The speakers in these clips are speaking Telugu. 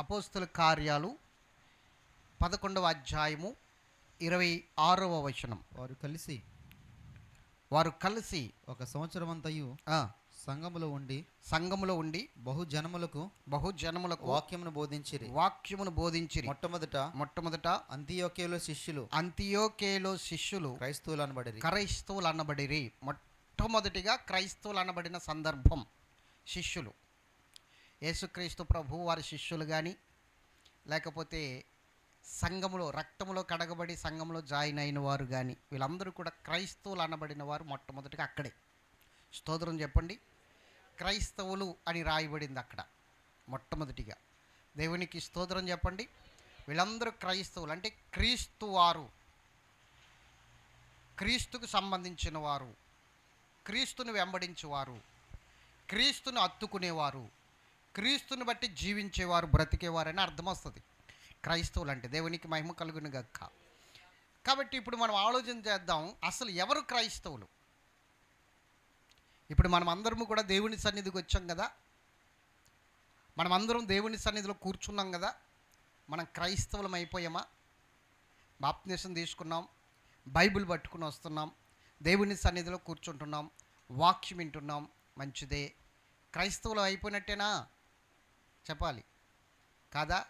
అపోస్తుల కార్యాలు పదకొండవ అధ్యాయము ఇరవై ఆరవ వచనం. వారు కలిసి వారు కలిసి ఒక సంవత్సరం అంతయు సంఘములో ఉండి సంఘములో ఉండి బహుజనములకు బహుజనములకు వాక్యమును బోధించిరి. వాక్యమును బోధించిరి. మొట్టమొదట మొట్టమొదట అంత్యోకేలో శిష్యులు అంతియోకేలో శిష్యులు క్రైస్తవులు అనబడిరి. క్రైస్తవులు అనబడిరి. మొట్టమొదటిగా క్రైస్తవులు అనబడిన సందర్భం శిష్యులు. యేసుక్రీస్తు ప్రభు వారి శిష్యులు కానీ లేకపోతే సంఘములో రక్తములో కడగబడి సంఘంలో జాయిన్ అయిన వారు కానీ వీళ్ళందరూ కూడా క్రైస్తవులు అనబడిన వారు మొట్టమొదటిగా అక్కడే. స్తోత్రం చెప్పండి. క్రైస్తవులు అని రాయబడింది అక్కడ మొట్టమొదటిగా. దేవునికి స్తోత్రం చెప్పండి. వీళ్ళందరూ క్రైస్తవులు అంటే క్రీస్తు వారు. క్రీస్తుకు సంబంధించిన వారు. క్రీస్తును వెంబడించేవారు. క్రీస్తును అత్తుకునేవారు. క్రీస్తుని బట్టి జీవించేవారు బ్రతికేవారని అర్థం వస్తుంది క్రైస్తవులు అంటే దేవునికి మహిమ కలుగును గక్క కాబట్టి ఇప్పుడు మనం ఆలోచన చేద్దాం అసలు ఎవరు క్రైస్తవులు? ఇప్పుడు మనం అందరము కూడా దేవుని సన్నిధికి వచ్చాం కదా? మనం అందరం దేవుని సన్నిధిలో కూర్చున్నాం కదా? మనం క్రైస్తవులం అయిపోయామా? బాప్తిసం తీసుకున్నాం బైబిల్ పట్టుకుని వస్తున్నాం దేవుని సన్నిధిలో కూర్చుంటున్నాం వాక్యం వింటున్నాం మంచిదే. క్రైస్తవులు అయిపోయినట్టేనా? చెప్పాలి. కాదా?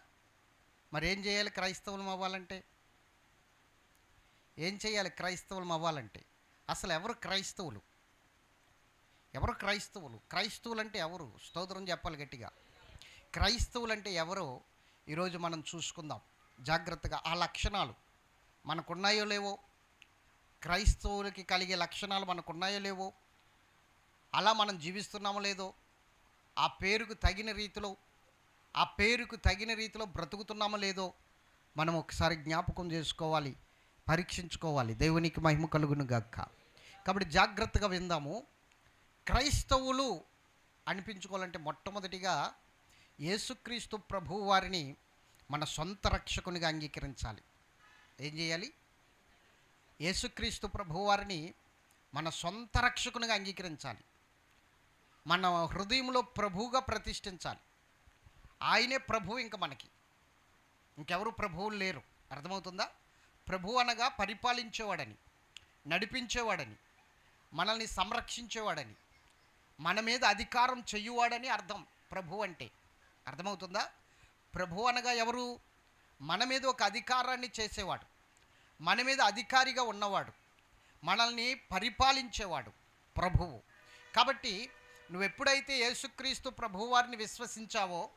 మరి ఏం చేయాలి క్రైస్తవులం అవ్వాలంటే? ఏం చేయాలి క్రైస్తవులం అవ్వాలంటే? అసలు ఎవరు క్రైస్తవులు? ఎవరు క్రైస్తవులు? క్రైస్తవులు అంటే ఎవరు? స్తోత్రం చెప్పాలి గట్టిగా. క్రైస్తవులు అంటే ఎవరో ఈరోజు మనం చూసుకుందాం. జాగ్రత్తగా ఆ లక్షణాలు మనకున్నాయో లేవో? క్రైస్తవులకి కలిగే లక్షణాలు మనకున్నాయో లేవో? అలా మనం జీవిస్తున్నామో లేదో? ఆ పేరుకు తగిన రీతిలో ఆ పేరుకు తగిన రీతిలో బ్రతుకుతున్నామో లేదో మనం ఒకసారి జ్ఞాపకం చేసుకోవాలి పరీక్షించుకోవాలి. దేవునికి మహిమ కలుగును గక్క కాబట్టి జాగ్రత్తగా విందాము. క్రైస్తవులు అనిపించుకోవాలంటే మొట్టమొదటిగా యేసుక్రీస్తు ప్రభు వారిని మన సొంత రక్షకునిగా అంగీకరించాలి. ఏం చేయాలి? యేసుక్రీస్తు ప్రభు వారిని మన సొంత రక్షకునిగా అంగీకరించాలి. మన హృదయంలో ప్రభువుగా ప్రతిష్ఠించాలి. ఆయనే ప్రభు ఇంక మనకి. ఇంకెవరు ప్రభువులు లేరు. అర్థమవుతుందా? ప్రభు అనగా పరిపాలించేవాడని నడిపించేవాడని మనల్ని సంరక్షించేవాడని మన మీద అధికారం చెయ్యువాడని అర్థం ప్రభు అంటే. అర్థమవుతుందా? ప్రభు అనగా ఎవరు? మన మీద ఒక అధికారాన్ని చేసేవాడు. మన మీద అధికారిగా ఉన్నవాడు. మనల్ని పరిపాలించేవాడు ప్రభువు. కాబట్టి నువ్వు ఎప్పుడైతే యేసుక్రీస్తు ప్రభువారిని విశ్వసించావో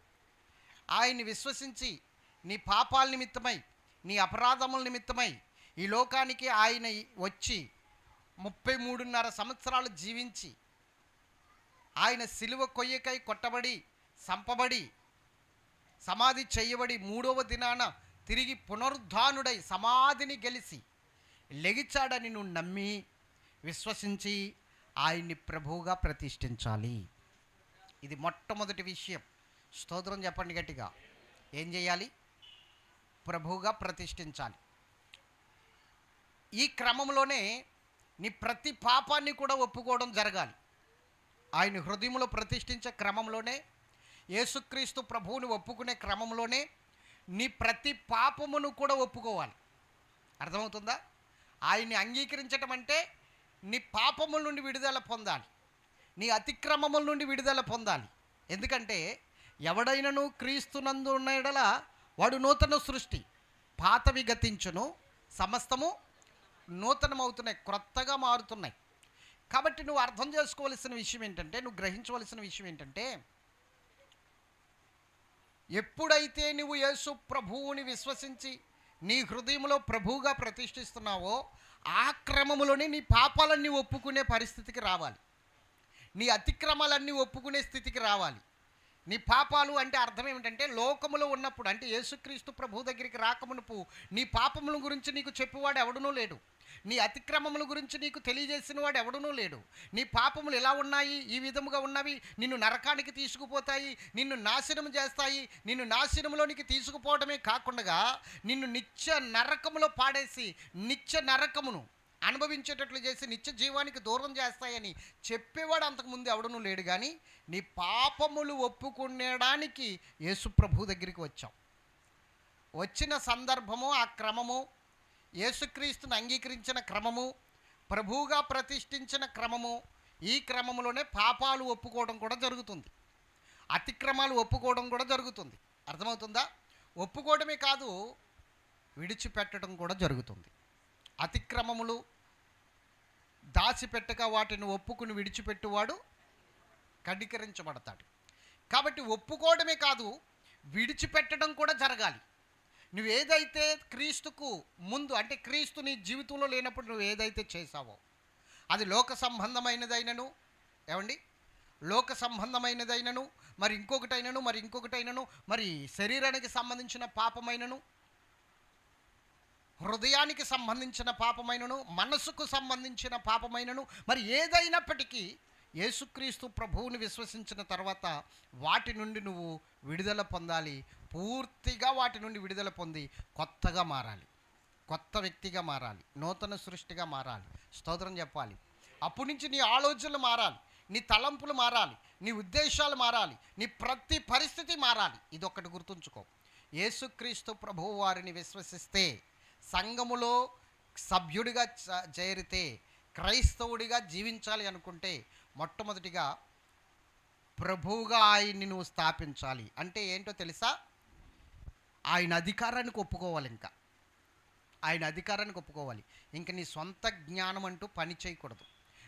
ఆయన్ని విశ్వసించి నీ పాపాల నిమిత్తమై నీ అపరాధముల నిమిత్తమై ఈ లోకానికి ఆయన వచ్చి ముప్పై మూడున్నర సంవత్సరాలు జీవించి ఆయన సిలువ కొయ్యకై కొట్టబడి సంపబడి సమాధి చేయబడి మూడవ దినాన తిరిగి పునరుద్ధానుడై సమాధిని గెలిచి లెగిచాడని నువ్వు నమ్మి విశ్వసించి ఆయన్ని ప్రభువుగా ప్రతిష్ఠించాలి. ఇది మొట్టమొదటి విషయం. స్తోత్రం చెప్పండి గట్టిగా. ఏం చేయాలి? ప్రభువుగా ప్రతిష్ఠించాలి. ఈ క్రమంలోనే నీ ప్రతి పాపాన్ని కూడా ఒప్పుకోవడం జరగాలి. ఆయన హృదయంలో ప్రతిష్ఠించే క్రమంలోనే యేసుక్రీస్తు ప్రభువుని ఒప్పుకునే క్రమంలోనే నీ ప్రతి పాపమును కూడా ఒప్పుకోవాలి. అర్థమవుతుందా? ఆయన్ని అంగీకరించటం అంటే నీ పాపముల నుండి విడుదల పొందాలి. నీ అతిక్రమముల నుండి విడుదల పొందాలి. ఎందుకంటే ఎవడైనను క్రీస్తునందు ఉన్న ఎడల వాడు నూతన సృష్టి. పాతవి గతించును సమస్తము నూతనమవుతున్నాయి క్రొత్తగా మారుతున్నాయి. కాబట్టి నువ్వు అర్థం చేసుకోవలసిన విషయం ఏంటంటే నువ్వు గ్రహించవలసిన విషయం ఏంటంటే ఎప్పుడైతే నువ్వు యేసు ప్రభువుని విశ్వసించి నీ హృదయంలో ప్రభువుగా ప్రతిష్ఠిస్తున్నావో ఆ క్రమములోనే నీ పాపాలన్నీ ఒప్పుకునే పరిస్థితికి రావాలి. నీ అతిక్రమాలన్నీ ఒప్పుకునే స్థితికి రావాలి. నీ పాపాలు అంటే అర్థం ఏమిటంటే లోకములో ఉన్నప్పుడు అంటే యేసుక్రీస్తు ప్రభు దగ్గరికి రాకమునుపు నీ పాపముల గురించి నీకు చెప్పువాడు ఎవడనూ లేడు. నీ అతిక్రమముల గురించి నీకు తెలియజేసిన వాడు ఎవడనూ లేడు. నీ పాపములు ఎలా ఉన్నాయి? ఈ విధముగా ఉన్నవి నిన్ను నరకానికి తీసుకుపోతాయి నిన్ను నాశనం చేస్తాయి నిన్ను నాశనంలోనికి తీసుకుపోవడమే కాకుండా నిన్ను నిత్య నరకములో పాడేసి నిత్య నరకమును అనుభవించేటట్లు చేసి నిత్య జీవానికి దూరం చేస్తాయని చెప్పేవాడు అంతకుముందు ఎవడను లేడు కానీ నీ పాపములు ఒప్పుకునేడానికి యేసుప్రభు దగ్గరికి వచ్చాం. వచ్చిన సందర్భము ఆ క్రమము యేసుక్రీస్తుని అంగీకరించిన క్రమము ప్రభువుగా ప్రతిష్ఠించిన క్రమము ఈ క్రమంలోనే పాపాలు ఒప్పుకోవడం కూడా జరుగుతుంది. అతిక్రమాలు ఒప్పుకోవడం కూడా జరుగుతుంది. అర్థమవుతుందా? ఒప్పుకోవడమే కాదు విడిచిపెట్టడం కూడా జరుగుతుంది. అతిక్రమములు దాచిపెట్టక వాటిని ఒప్పుకుని విడిచిపెట్టువాడు కడికరించబడతాడు కాబట్టి ఒప్పుకోవడమే కాదు విడిచిపెట్టడం కూడా జరగాలి. నువ్వు ఏదైతే క్రీస్తుకు ముందు అంటే క్రీస్తు నీ జీవితంలో లేనప్పుడు నువ్వు ఏదైతే చేసావో అది లోక సంబంధమైనదైనను ఏమండి? లోక సంబంధమైనదైనను మరి ఇంకొకటైనను మరి ఇంకొకటైనను మరి శరీరానికి సంబంధించిన పాపమైనను హృదయానికి సంబంధించిన పాపమైనను మనసుకు సంబంధించిన పాపమైనను మరి ఏదైనప్పటికీ యేసుక్రీస్తు ప్రభువుని విశ్వసించిన తర్వాత వాటి నుండి నువ్వు విడుదల పొందాలి. పూర్తిగా వాటి నుండి విడుదల పొంది కొత్తగా మారాలి. కొత్త వ్యక్తిగా మారాలి. నూతన సృష్టిగా మారాలి. స్తోత్రం చెప్పాలి. అప్పటి నుంచి నీ ఆలోచనలు మారాలి. నీ తలంపులు మారాలి. నీ ఉద్దేశాలు మారాలి. నీ ప్రతి పరిస్థితి మారాలి. ఇది గుర్తుంచుకో. యేసుక్రీస్తు ప్రభువు వారిని విశ్వసిస్తే సంఘములో సభ్యుడిగా చేరితే క్రైస్తవుడిగా జీవించాలి అనుకుంటే మొట్టమొదటిగా ప్రభువుగా ఆయన్ని నువ్వు స్థాపించాలి. అంటే ఏంటో తెలుసా? ఆయన అధికారానికి ఒప్పుకోవాలి ఇంకా. ఆయన అధికారానికి ఒప్పుకోవాలి. ఇంకా నీ సొంత జ్ఞానం అంటూ పని చేయకూడదు.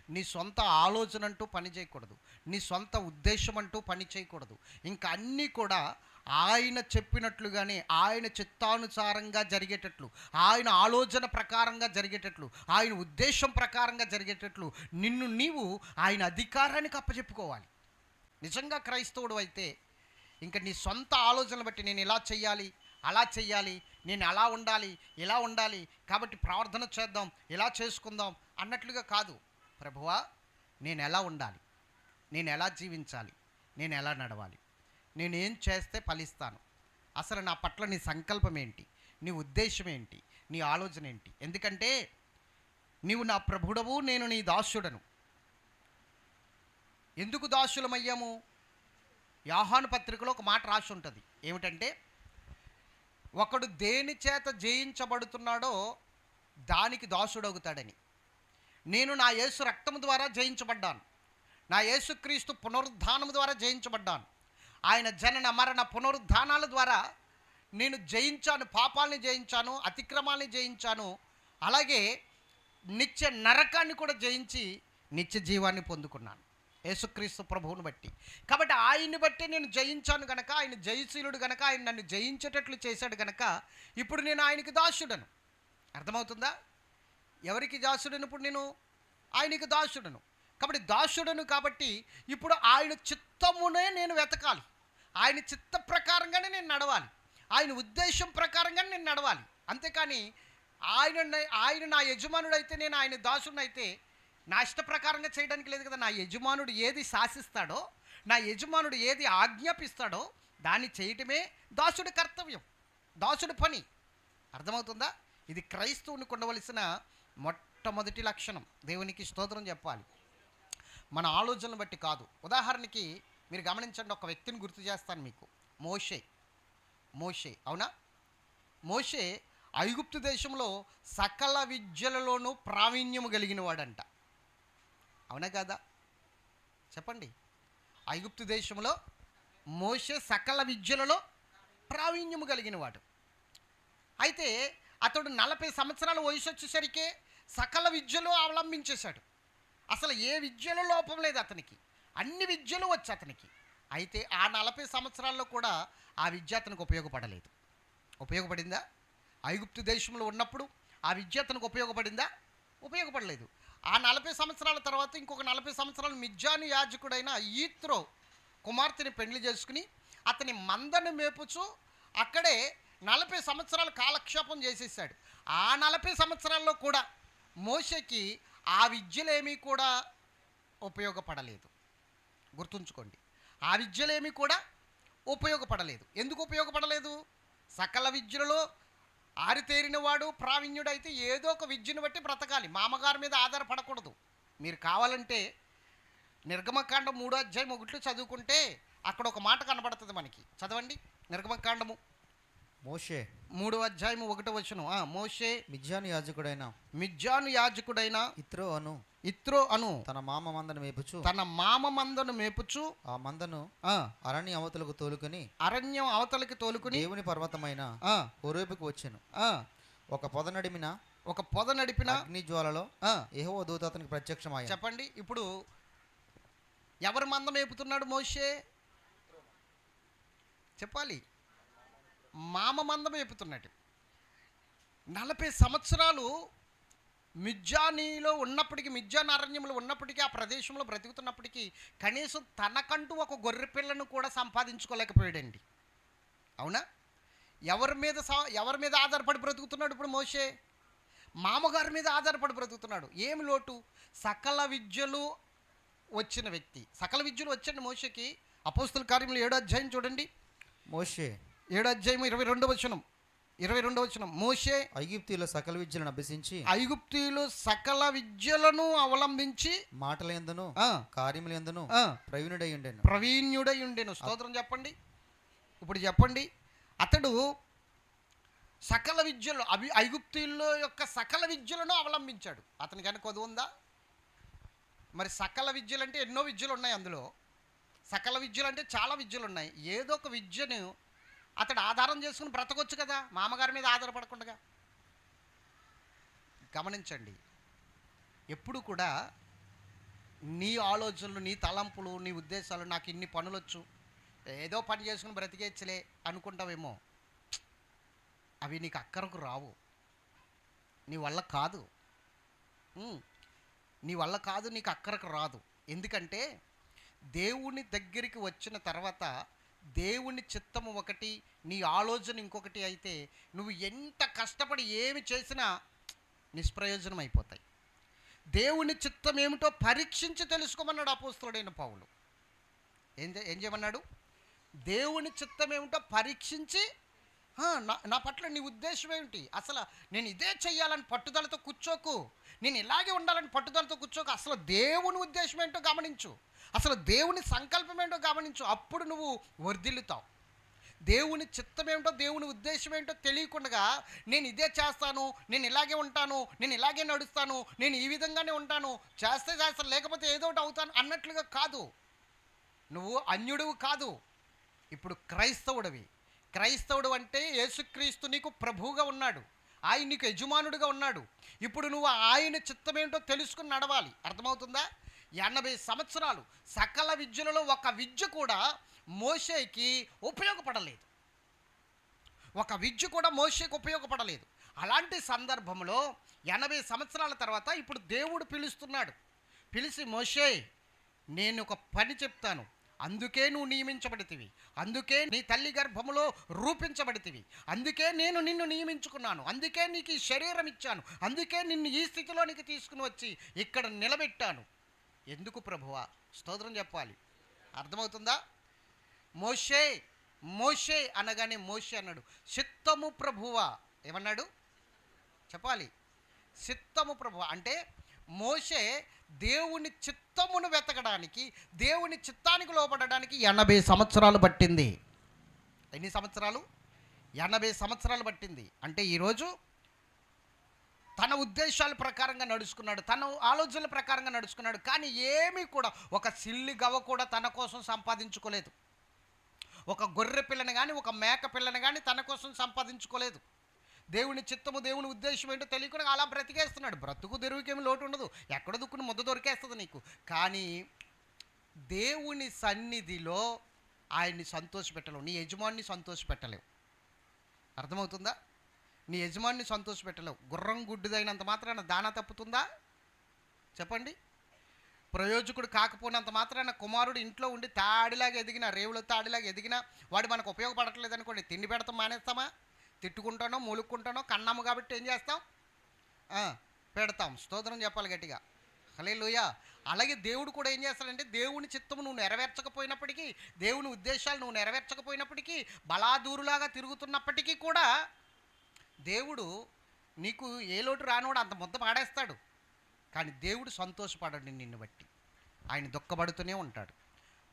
నీ సొంత ఆలోచన అంటూ పని చేయకూడదు. నీ సొంత ఉద్దేశం అంటూ పని చేయకూడదు. ఇంకా అన్నీ కూడా ఆయన చెప్పినట్లుగానే ఆయన చిత్తానుసారంగా జరిగేటట్లు ఆయన ఆలోచన ప్రకారంగా జరిగేటట్లు ఆయన ఉద్దేశం ప్రకారంగా జరిగేటట్లు నిన్ను నీవు ఆయన అధికారానికి అప్పచెప్పుకోవాలి నిజంగా క్రైస్తవుడు అయితే ఇంకా నీ సొంత ఆలోచనలు బట్టి నేను ఇలా చెయ్యాలి అలా చెయ్యాలి నేను అలా ఉండాలి ఇలా ఉండాలి కాబట్టి ప్రార్థన చేద్దాం ఇలా చేసుకుందాం అన్నట్లుగా కాదు. ప్రభువా నేను ఎలా ఉండాలి? నేను ఎలా జీవించాలి? నేను ఎలా నడవాలి? నేను ఏం చేస్తే ఫలిస్తాను? అసలు నా పట్ల నీ సంకల్పం ఏంటి? నీ ఉద్దేశం ఏంటి? నీ ఆలోచన ఏంటి? ఎందుకంటే నీవు నా ప్రభుడవు నేను నీ దాసుడను. ఎందుకు దాసులమయ్యాము? యాహాను పత్రికలో ఒక మాట రాసి ఉంటుంది. ఏమిటంటే ఒకడు దేని చేత జయించబడుతున్నాడో దానికి దాసుడవుతాడని. నేను నా యేసు రక్తము ద్వారా జయించబడ్డాను. నా యేసుక్రీస్తు పునరుద్ధానము ద్వారా జయించబడ్డాను. ఆయన జనన మరణ పునరుద్ధానాల ద్వారా నేను జయించాను పాపాలని జయించాను అతిక్రమాల్ని జయించాను. అలాగే నిత్య నరకాన్ని కూడా జయించి నిత్య జీవాన్ని పొందుకున్నాను. యేసుక్రీస్తు ప్రభువుని బట్టి. కాబట్టి ఆయన్ని బట్టి నేను జయించాను గనక ఆయన జయశీలుడు గనక ఆయన నన్ను జయించేటట్లు చేశాడు గనక ఇప్పుడు నేను ఆయనకి దాసుడను. అర్థమవుతుందా? ఎవరికి దాసుడను ఇప్పుడు నేను? ఆయనకి దాసుడను. కాబట్టి దాసుడను కాబట్టి ఇప్పుడు ఆయన చిత్తమునే నేను వెతకాలి. ఆయన చిత్త ప్రకారంగానే నేను నడవాలి. ఆయన ఉద్దేశం ప్రకారంగానే నేను నడవాలి. అంతేకాని ఆయన ఆయన నా యజమానుడు అయితే నేను ఆయన దాసుడిని అయితే నా ఇష్ట ప్రకారంగా చేయడానికి లేదు కదా. నా యజమానుడు ఏది శాసిస్తాడో నా యజమానుడు ఏది ఆజ్ఞాపిస్తాడో దాన్ని చేయటమే దాసుడి కర్తవ్యం. దాసుడి పని. అర్థమవుతుందా? ఇది క్రైస్తవుని ఉండవలసిన మొట్టమొదటి లక్షణం. దేవునికి స్తోత్రం చెప్పాలి. మన ఆలోచనలు బట్టి కాదు. ఉదాహరణకి మీరు గమనించండి ఒక వ్యక్తిని గుర్తు చేస్తాను మీకు. మోషే. మోషే. అవునా? మోషే ఐగుప్తు దేశంలో సకల విద్యలలోనూ ప్రావీణ్యము కలిగిన వాడంట అవునా కదా? చెప్పండి. ఐగుప్తు దేశంలో మోషే సకల విద్యలలో ప్రావీణ్యము కలిగిన వాడు అయితే అతడు నలభై సంవత్సరాల వయసు వచ్చేసరికి సకల విద్యలు అవలంబించేశాడు. అసలు ఏ విద్యలో లోపం లేదు అతనికి. అన్ని విద్యలు వచ్చి అతనికి. అయితే ఆ నలభై సంవత్సరాల్లో కూడా ఆ విద్య అతనికి ఉపయోగపడలేదు. ఉపయోగపడిందా? ఐగుప్తు దేశంలో ఉన్నప్పుడు ఆ విద్య అతనికి ఉపయోగపడిందా? ఉపయోగపడలేదు. ఆ నలభై సంవత్సరాల తర్వాత ఇంకొక నలభై సంవత్సరాలు మిజ్జాను యాజకుడైన ఈత్రో కుమార్తెని పెళ్ళి చేసుకుని అతని మందను మేపుచు అక్కడే నలభై సంవత్సరాలు కాలక్షేపం చేసేసాడు ఆ నలభై సంవత్సరాల్లో కూడా మోసకి ఆ విద్యలేమీ కూడా ఉపయోగపడలేదు. గుర్తుంచుకోండి. ఆ విద్యలేమీ కూడా ఉపయోగపడలేదు. ఎందుకు ఉపయోగపడలేదు? సకల విద్యలలో ఆరితేరిన వాడు ప్రావీణ్యుడు అయితే ఏదో ఒక విద్యను బట్టి బ్రతకాలి. మామగారి మీద ఆధారపడకూడదు. మీరు కావాలంటే నిర్గమకాండం మూడో అధ్యాయం ఒకటి చదువుకుంటే అక్కడ ఒక మాట కనబడుతుంది మనకి. చదవండి. నిర్గమకాండము మోషే. మూడో అధ్యాయం ఒకటో వచ్చును ఆ, మోషే మిజ్జాను యాజకుడైన మిజ్జాను యాజకుడైన ఇత్రో అను ఇత్రో అను తన మామ మందను మేపుచు. తన మామ మందను మేపుచు. ఆ మందను ఆ, అరణ్య అవతలకు తోలుకొని అరణ్యం అవతలకి తోలుకుని దేవుని పర్వతమైన హోరేపుకు వచ్చాను. ఆ, ఒక పొద నడిమిన ఒక పొద నడిపిన అగ్ని జ్వాలలో ఆ, ఏహో దూత అతనికి ప్రత్యక్షమాయ చెప్పండి ఇప్పుడు ఎవరు మంద మేపుతున్నాడు మోషే? చెప్పాలి. మామ మంద మేపుతున్నాడు. నలభై సంవత్సరాలు మిజ్జానీలో ఉన్నప్పటికీ మిజ్జాన్ అరణ్యంలో ఉన్నప్పటికీ ఆ ప్రదేశంలో బ్రతుకుతున్నప్పటికీ కనీసం తనకంటూ ఒక గొర్రె పిల్లను కూడా సంపాదించుకోలేకపోయాడండి. అవునా? ఎవరి మీద ఎవరి మీద ఆధారపడి బ్రతుకుతున్నాడు ఇప్పుడు మోషే? మామగారి మీద ఆధారపడి బ్రతుకుతున్నాడు. ఏమి లోటు? సకల విద్యలు వచ్చిన వ్యక్తి. సకల విద్యలు వచ్చండి మోషకి. అపోస్తుల కార్యములు ఏడో అధ్యాయం చూడండి. మోషే. ఏడో అధ్యాయం ఇరవై రెండో వచనం. ఇరవై రెండో వచనం. మోషే ఐగిప్తీయుల సకల విద్యలను అభ్యసించి ఐగుప్తీయులు సకల విద్యలను అవలంబించి మాటలందును కార్యములందును ప్రవీణుడై ఉండెను ప్రవీణ్యుడై ఉండెను స్తోత్రం చెప్పండి. ఇప్పుడు చెప్పండి. అతడు సకల విద్యలు అవి ఐగుప్తీయుల యొక్క సకల విద్యలను అవలంబించాడు. అతని కనుక కొదువు ఉందా? మరి సకల విద్యలు అంటే ఎన్నో విద్యలు ఉన్నాయి అందులో. సకల విద్యలు అంటే చాలా విద్యలు ఉన్నాయి. ఏదో ఒక విద్యను అతడు ఆధారం చేసుకుని బ్రతకొచ్చు కదా మామగారి మీద ఆధారపడకుండా గమనించండి ఎప్పుడు కూడా నీ ఆలోచనలు నీ తలంపులు నీ ఉద్దేశాలు నాకు ఇన్ని పనులు వచ్చు ఏదో పని చేసుకుని బ్రతికేచ్చలే అనుకుంటావేమో. అవి నీకు అక్కరకు రావు. నీ వల్ల కాదు. నీ వల్ల కాదు నీకు అక్కరకు రాదు. ఎందుకంటే దేవుని దగ్గరికి వచ్చిన తర్వాత దేవుని చిత్తము ఒకటి నీ ఆలోచన ఇంకొకటి అయితే నువ్వు ఎంత కష్టపడి ఏమి చేసినా నిష్ప్రయోజనం అయిపోతాయి. దేవుని చిత్తం ఏమిటో పరీక్షించి తెలుసుకోమన్నాడు అపోస్తుడైన పావులు ఏం ఏం చేయమన్నాడు? దేవుని చిత్తం ఏమిటో పరీక్షించి నా నా పట్ల నీ ఉద్దేశం ఏమిటి? అసలు నేను ఇదే చెయ్యాలని పట్టుదలతో కూర్చోకు నేను ఇలాగే ఉండాలని పట్టుదలతో కూర్చోకు అసలు దేవుని ఉద్దేశం ఏంటో గమనించు. అసలు దేవుని సంకల్పం ఏంటో గమనించు. అప్పుడు నువ్వు వర్ధిల్లుతావు. దేవుని చిత్తం ఏమిటో దేవుని ఉద్దేశం ఏంటో తెలియకుండా నేను ఇదే చేస్తాను నేను ఇలాగే ఉంటాను నేను ఇలాగే నడుస్తాను నేను ఈ విధంగానే ఉంటాను చేస్తే చేస్తాను లేకపోతే ఏదో ఒకటి అవుతాను అన్నట్లుగా కాదు. నువ్వు అన్యుడువు కాదు. ఇప్పుడు క్రైస్తవుడివి. క్రైస్తవుడు అంటే యేసుక్రీస్తు నీకు ప్రభువుగా ఉన్నాడు. ఆయన నీకు యజమానుడిగా ఉన్నాడు. ఇప్పుడు నువ్వు ఆయన చిత్తమేంటో తెలుసుకుని నడవాలి. అర్థమవుతుందా? ఎనభై సంవత్సరాలు సకల విద్యలలో ఒక విద్య కూడా మోసేకి ఉపయోగపడలేదు. ఒక విద్య కూడా మోసేకి ఉపయోగపడలేదు. అలాంటి సందర్భంలో ఎనభై సంవత్సరాల తర్వాత ఇప్పుడు దేవుడు పిలుస్తున్నాడు. పిలిచి మోషే నేను ఒక పని చెప్తాను. అందుకే నువ్వు నియమించబడితివి. అందుకే నీ తల్లి గర్భములో రూపించబడితివి. అందుకే నేను నిన్ను నియమించుకున్నాను. అందుకే నీకు ఈ శరీరం ఇచ్చాను. అందుకే నిన్ను ఈ స్థితిలోనికి తీసుకుని వచ్చి ఇక్కడ నిలబెట్టాను. ఎందుకు ప్రభువా? స్తోత్రం చెప్పాలి. అర్థమవుతుందా? మోషే మోషే అనగానే మోషే అన్నాడు. చిత్తము ప్రభువా. ఏమన్నాడు? చెప్పాలి. చిత్తము ప్రభు అంటే మోషే దేవుని చిత్తమును వెతకడానికి దేవుని చిత్తానికి లోపడడానికి ఎనభై సంవత్సరాలు పట్టింది. ఎన్ని సంవత్సరాలు? ఎనభై సంవత్సరాలు పట్టింది. అంటే ఈరోజు తన ఉద్దేశాల ప్రకారంగా నడుచుకున్నాడు తన ఆలోచనల ప్రకారంగా నడుచుకున్నాడు కానీ ఏమీ కూడా ఒక సిల్లి గవ కూడా తన కోసం సంపాదించుకోలేదు. ఒక గొర్రె పిల్లని కానీ ఒక మేక పిల్లని కానీ తన కోసం సంపాదించుకోలేదు. దేవుని చిత్తము దేవుని ఉద్దేశం ఏంటో తెలియకుండా అలా బ్రతికేస్తున్నాడు. బ్రతుకు తెరువుకేమి లోటు ఉండదు. ఎక్కడ దుక్కుని ముద్ద దొరికేస్తుంది నీకు? కానీ దేవుని సన్నిధిలో ఆయన్ని సంతోషపెట్టలేవు. నీ యజమాన్ని సంతోషపెట్టలేవు. అర్థమవుతుందా? నీ యజమాన్ని సంతోషపెట్టలేవు గుర్రం గుడ్డిదైనంత మాత్రాన దాన తప్పుతుందా? చెప్పండి. ప్రయోజకుడు కాకపోయినంత మాత్రాన కుమారుడు ఇంట్లో ఉండి తాడిలాగా ఎదిగిన రేవులతో తాడిలాగా ఎదిగినా వాడు మనకు ఉపయోగపడట్లేదు అనుకోండి తిండి పెడతాం మానేస్తామా? తిట్టుకుంటానో మూలుక్కుంటానో కన్నాము కాబట్టి ఏం చేస్తాం? పెడతాం. స్తోత్రం చెప్పాలి గట్టిగా. హలే అలాగే దేవుడు కూడా ఏం చేస్తాడంటే దేవుని చిత్తము నువ్వు నెరవేర్చకపోయినప్పటికీ దేవుని ఉద్దేశాలు నువ్వు నెరవేర్చకపోయినప్పటికీ బలాదూరులాగా తిరుగుతున్నప్పటికీ కూడా దేవుడు నీకు ఏ లోటు రానివాడు అంత ముద్ద పాడేస్తాడు. కానీ దేవుడు సంతోషపడడు నిన్ను బట్టి. ఆయన దుఃఖపడుతూనే ఉంటాడు.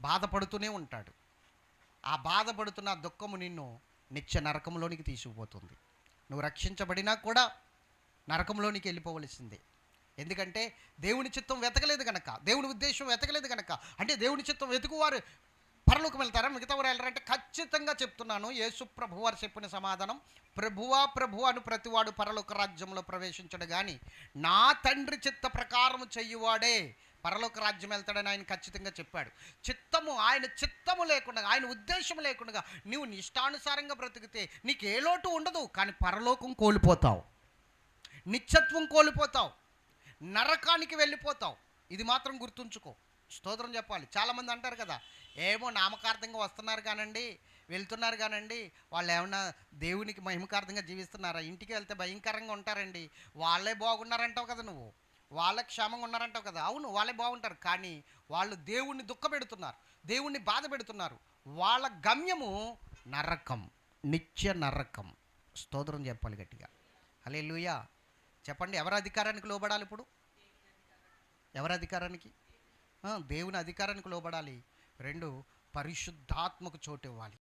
బాధపడుతూనే ఉంటాడు. ఆ బాధపడుతున్న దుఃఖము నిన్ను నిత్య నరకంలోనికి తీసుకుపోతుంది. నువ్వు రక్షించబడినా కూడా నరకంలోనికి వెళ్ళిపోవలసిందే. ఎందుకంటే దేవుని చిత్తం వెతకలేదు కనుక దేవుని ఉద్దేశం వెతకలేదు కనుక అంటే దేవుని చిత్తం వెతుకువారు పరలోకం వెళ్తారా? మిగతా వారు వెళ్ళారంటే ఖచ్చితంగా చెప్తున్నాను. యేసు ప్రభు వారు చెప్పిన సమాధానం. ప్రభువా ప్రభు అని ప్రతివాడు పరలోక రాజ్యంలో ప్రవేశించడు కానీ నా తండ్రి చిత్త ప్రకారం చెయ్యువాడే పరలోక రాజ్యం వెళ్తాడని ఆయన ఖచ్చితంగా చెప్పాడు. చిత్తము ఆయన చిత్తము లేకుండా ఆయన ఉద్దేశం లేకుండా నీవు నిష్టానుసారంగా బ్రతికితే నీకు ఏ లోటు ఉండదు కానీ పరలోకం కోల్పోతావు. నిత్యత్వం కోల్పోతావు. నరకానికి వెళ్ళిపోతావు. ఇది మాత్రం గుర్తుంచుకో. స్తోత్రం చెప్పాలి. చాలామంది అంటారు కదా ఏమో నామకార్థంగా వస్తున్నారు కానండి వెళ్తున్నారు కానండి వాళ్ళు ఏమన్నా దేవునికి మహిమకార్థంగా జీవిస్తున్నారా? ఇంటికి వెళ్తే భయంకరంగా ఉంటారండి. వాళ్ళే బాగున్నారంటావు కదా నువ్వు. వాళ్ళే క్షేమంగా ఉన్నారంటావు కదా. అవును వాళ్ళే బాగుంటారు. కానీ వాళ్ళు దేవుణ్ణి దుఃఖపెడుతున్నారు. దేవుణ్ణి బాధ పెడుతున్నారు. వాళ్ళ గమ్యము నరకం. నిత్య నరకం. స్తోత్రం చెప్పాలి గట్టిగా. అలే చెప్పండి ఎవరి అధికారానికి లోబడాలి ఇప్పుడు? ఎవరి అధికారానికి? దేవుని అధికారానికి లోబడాలి. రెండు పరిశుద్ధాత్మకు చోటు ఇవ్వాలి